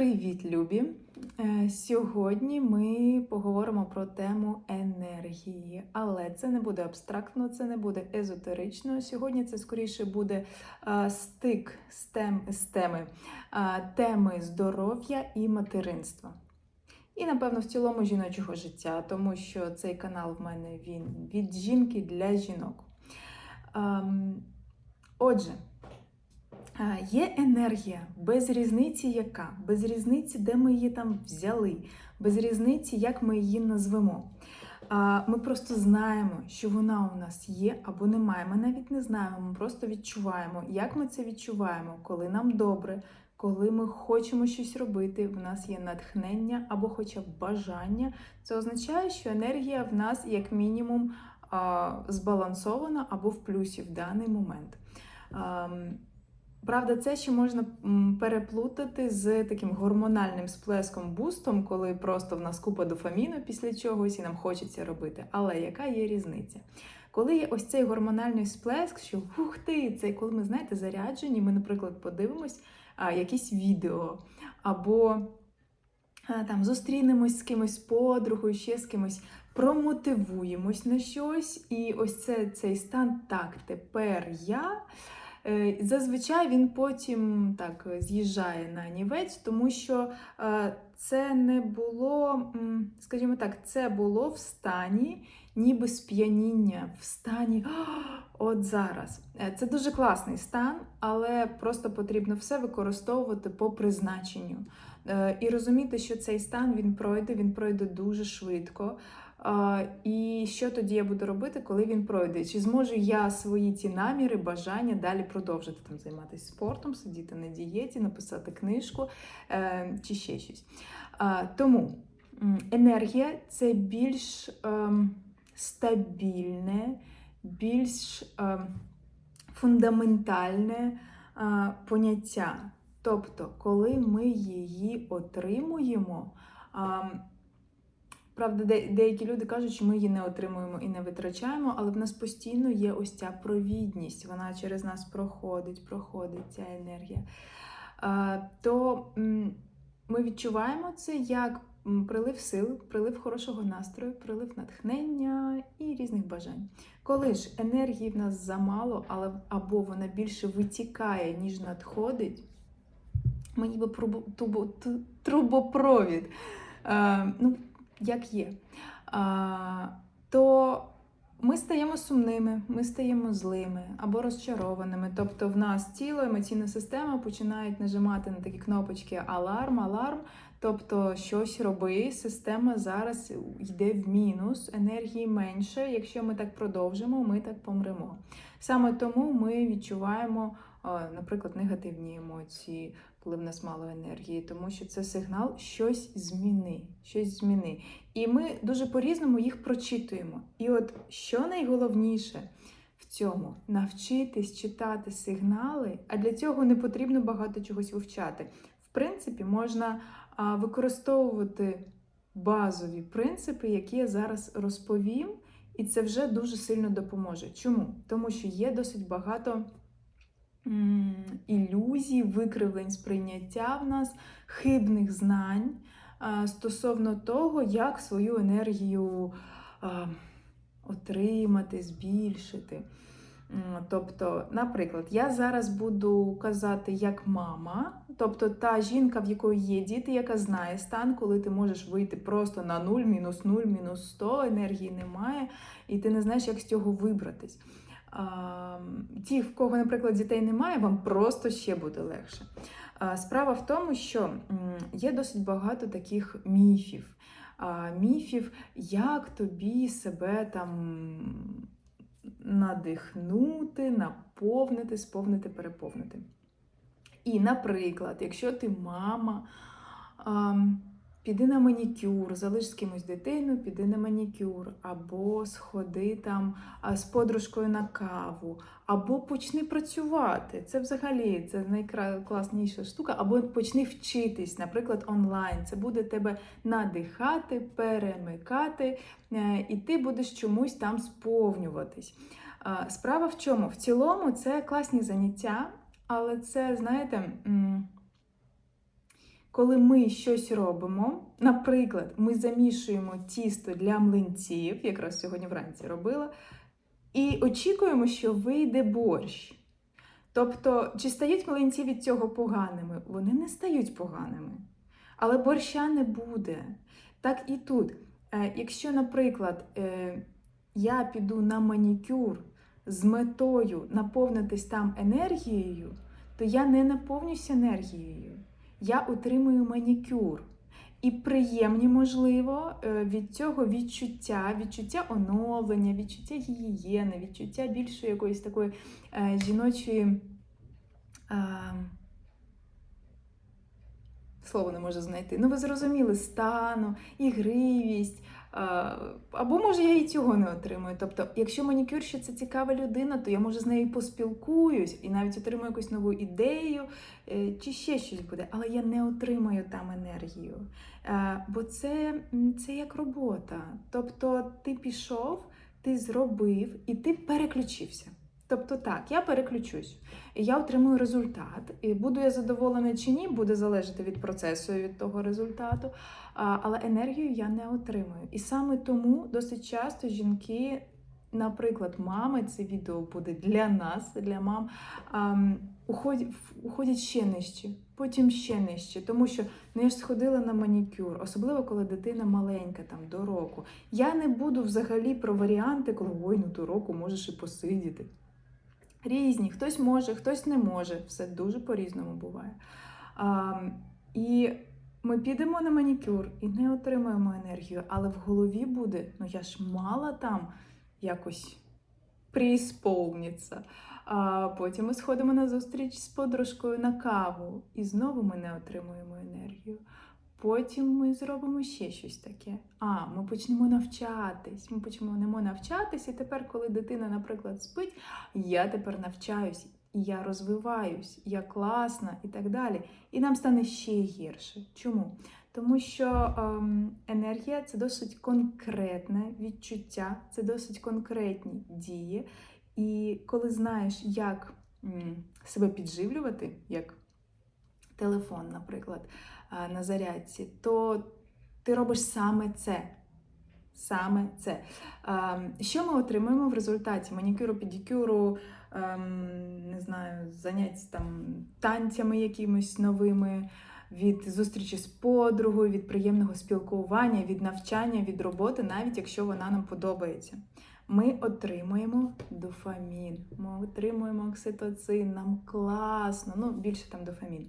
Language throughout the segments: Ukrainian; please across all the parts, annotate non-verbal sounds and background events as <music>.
Привіт, любі! Е, Сьогодні ми поговоримо про тему енергії, але це не буде абстрактно, це не буде езотерично. Сьогодні це скоріше буде е, стик з, тем, з теми е, теми здоров'я і материнства. І, напевно, в цілому жіночого життя, тому що цей канал в мене він від жінки для жінок. Ем, Отже. Є енергія, без різниці яка, без різниці, де ми її там взяли, без різниці, як ми її назвемо. Ми просто знаємо, що вона у нас є або немає. Ми навіть не знаємо, ми просто відчуваємо. Як ми це відчуваємо, коли нам добре, коли ми хочемо щось робити, в нас є натхнення або хоча б бажання. Це означає, що енергія в нас, як мінімум, збалансована або в плюсі в даний момент. Правда, це ще можна переплутати з таким гормональним сплеском бустом, коли просто в нас купа дофаміну після чогось і нам хочеться робити. Але яка є різниця? Коли є ось цей гормональний сплеск, що ух ти, це коли ми знаєте заряджені, ми, наприклад, подивимось а, якісь відео, або а, там зустрінемось з кимось подругою, ще з кимось, промотивуємось на щось, і ось це, цей стан так, тепер я. Е, Зазвичай він потім так з'їжджає на нівець, тому що е, це не було, скажімо так, це було в стані ніби сп'яніння, в стані от зараз. Е, Це дуже класний стан, але просто потрібно все використовувати по призначенню. І розуміти, що цей стан він пройде, він пройде дуже швидко. І що тоді я буду робити, коли він пройде? Чи зможу я свої ті наміри, бажання далі продовжити там займатися спортом, сидіти на дієті, написати книжку е, чи ще щось? Тому енергія це більш ем, стабільне, більш ем, фундаментальне поняття. Тобто, коли ми її отримуємо, ем, Правда, де, деякі люди кажуть, що ми її не отримуємо і не витрачаємо, але в нас постійно є ось ця провідність, вона через нас проходить, проходить ця енергія. А, то ми відчуваємо це як прилив сил, прилив хорошого настрою, прилив натхнення і різних бажань. Коли ж енергії в нас замало, але або вона більше витікає, ніж надходить, ми ніби трубо, трубо, трубопровід. А, ну, як є, то ми стаємо сумними, ми стаємо злими або розчарованими. Тобто в нас тіло, емоційна система починають нажимати на такі кнопочки аларм, аларм. Тобто щось роби, система зараз йде в мінус, енергії менше. Якщо ми так продовжимо, ми так помремо. Саме тому ми відчуваємо, наприклад, негативні емоції, коли в нас мало енергії, тому що це сигнал щось зміни, щось зміни. І ми дуже по-різному їх прочитуємо. І от що найголовніше в цьому навчитись читати сигнали, а для цього не потрібно багато чогось вивчати. В принципі, можна використовувати базові принципи, які я зараз розповім, і це вже дуже сильно допоможе. Чому? Тому що є досить багато ілюзій, викривлень сприйняття в нас, хибних знань стосовно того, як свою енергію отримати, збільшити. Тобто, наприклад, я зараз буду казати як мама, тобто та жінка, в якої є діти, яка знає стан, коли ти можеш вийти просто на 0, мінус 0, мінус 100, енергії немає, і ти не знаєш, як з цього вибратись. Ті, в кого, наприклад, дітей немає, вам просто ще буде легше. Справа в тому, що є досить багато таких міфів. Міфів, як тобі себе там надихнути, наповнити, сповнити, переповнити. І, наприклад, якщо ти мама, піди на манікюр, залиш з кимось дитину, піди на манікюр, або сходи там з подружкою на каву, або почни працювати. Це взагалі це найкласніша штука, або почни вчитись, наприклад, онлайн. Це буде тебе надихати, перемикати, е, і ти будеш чомусь там сповнюватись. Справа в чому? В цілому це класні заняття, але це, знаєте, коли ми щось робимо, наприклад, ми замішуємо тісто для млинців, якраз сьогодні вранці робила, і очікуємо, що вийде борщ. Тобто, чи стають млинці від цього поганими? Вони не стають поганими. Але борща не буде. Так і тут. Е, Якщо, наприклад, е, я піду на манікюр з метою наповнитись там енергією, то я не наповнюся енергією. Я отримую манікюр. І приємні, можливо, е, від цього відчуття, відчуття оновлення, відчуття гігієни, відчуття більшої якоїсь такої е, жіночої. Слово не можу знайти. Ну, ви зрозуміли, стану, ігривість. А, Або може я і цього не отримую. Тобто, якщо манікюрщиця це цікава людина, то я може з нею поспілкуюсь і навіть отримую якусь нову ідею, е, чи ще щось буде, але я не отримаю там енергію. Е, Бо це, це як робота. Тобто, ти пішов, ти зробив і ти переключився. Тобто так, я переключусь, я отримую результат. І буду я задоволена чи ні, буде залежати від процесу і від того результату. Але енергію я не отримую. І саме тому досить часто жінки, наприклад, мами, це відео буде для нас, для мам, ам, уходять, уходять ще нижче, потім ще нижче. Тому що ну, я ж сходила на манікюр, особливо коли дитина маленька, там до року. Я не буду взагалі про варіанти, коли ой, ну до року можеш і посидіти. Різні, хтось може, хтось не може. Все дуже по-різному буває. А, і ми підемо на манікюр і не отримаємо енергію, але в голові буде: ну я ж мала там якось преісполниться. А потім ми сходимо на зустріч з подружкою на каву, і знову ми не отримуємо енергію. Потім ми зробимо ще щось таке. А, ми почнемо навчатись. Ми почнемо навчатись, і тепер, коли дитина, наприклад, спить, я тепер навчаюсь, я розвиваюсь, я класна і так далі. І нам стане ще гірше. Чому? Тому що ем, енергія це досить конкретне відчуття, це досить конкретні дії. І коли знаєш, як м, себе підживлювати, як телефон, наприклад, на зарядці, то ти робиш саме це. Саме це. Що ми отримуємо в результаті манікюру, педикюру, ем, не знаю, занять там танцями якимись новими, від зустрічі з подругою, від приємного спілкування, від навчання, від роботи, навіть якщо вона нам подобається. Ми отримуємо дофамін, ми отримуємо окситоцин, нам класно, ну більше там дофамін.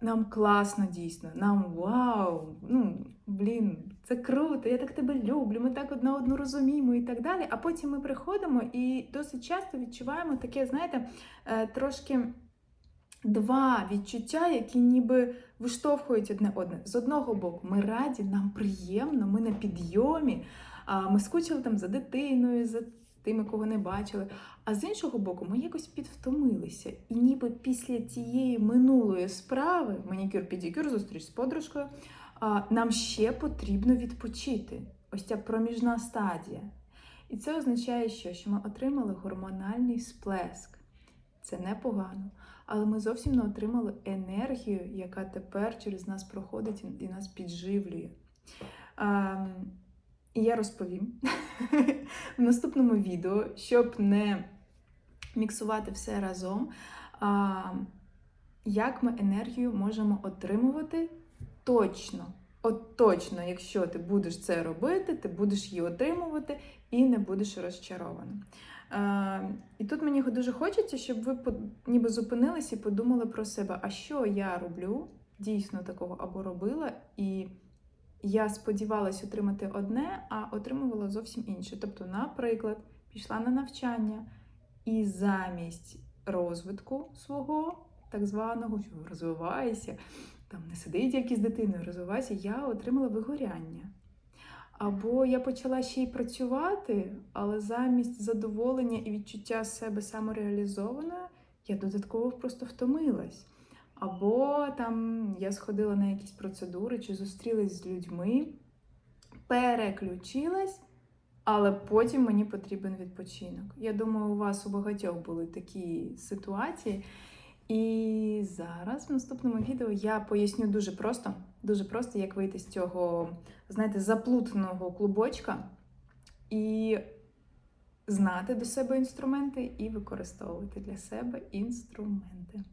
Нам класно дійсно, нам вау! Ну, блін, це круто, я так тебе люблю, ми так одна одну розуміємо і так далі. А потім ми приходимо і досить часто відчуваємо таке, знаєте, е, трошки два відчуття, які ніби виштовхують одне одне. З одного боку, ми раді, нам приємно, ми на підйомі, ми скучили там за дитиною, за тими, кого не бачили. А з іншого боку, ми якось підвтомилися. І ніби після цієї минулої справи, манікюр, педикюр, зустріч з подружкою, нам ще потрібно відпочити. Ось ця проміжна стадія. І це означає, що, що ми отримали гормональний сплеск. Це непогано. Але ми зовсім не отримали енергію, яка тепер через нас проходить і- і нас підживлює. І я розповім <laughs> в наступному відео, щоб не міксувати все разом, як ми енергію можемо отримувати точно. От точно, якщо ти будеш це робити, ти будеш її отримувати і не будеш розчарованим. Е, і тут мені дуже хочеться, щоб ви по- ніби зупинилися і подумали про себе, а що я роблю дійсно такого або робила, і я сподівалася отримати одне, а отримувала зовсім інше. Тобто, наприклад, пішла на навчання і замість розвитку свого так званого, розвивайся, там не сиди тільки з дитиною, розвивайся, я отримала вигоряння. Або я почала ще й працювати, але замість задоволення і відчуття себе самореалізованою, я додатково просто втомилась. Або там я сходила на якісь процедури чи зустрілась з людьми, переключилась, але потім мені потрібен відпочинок. Я думаю, у вас у багатьох були такі ситуації. І зараз в наступному відео я поясню дуже просто, дуже просто, як вийти з цього, знаєте, заплутаного клубочка і знати до себе інструменти і використовувати для себе інструменти.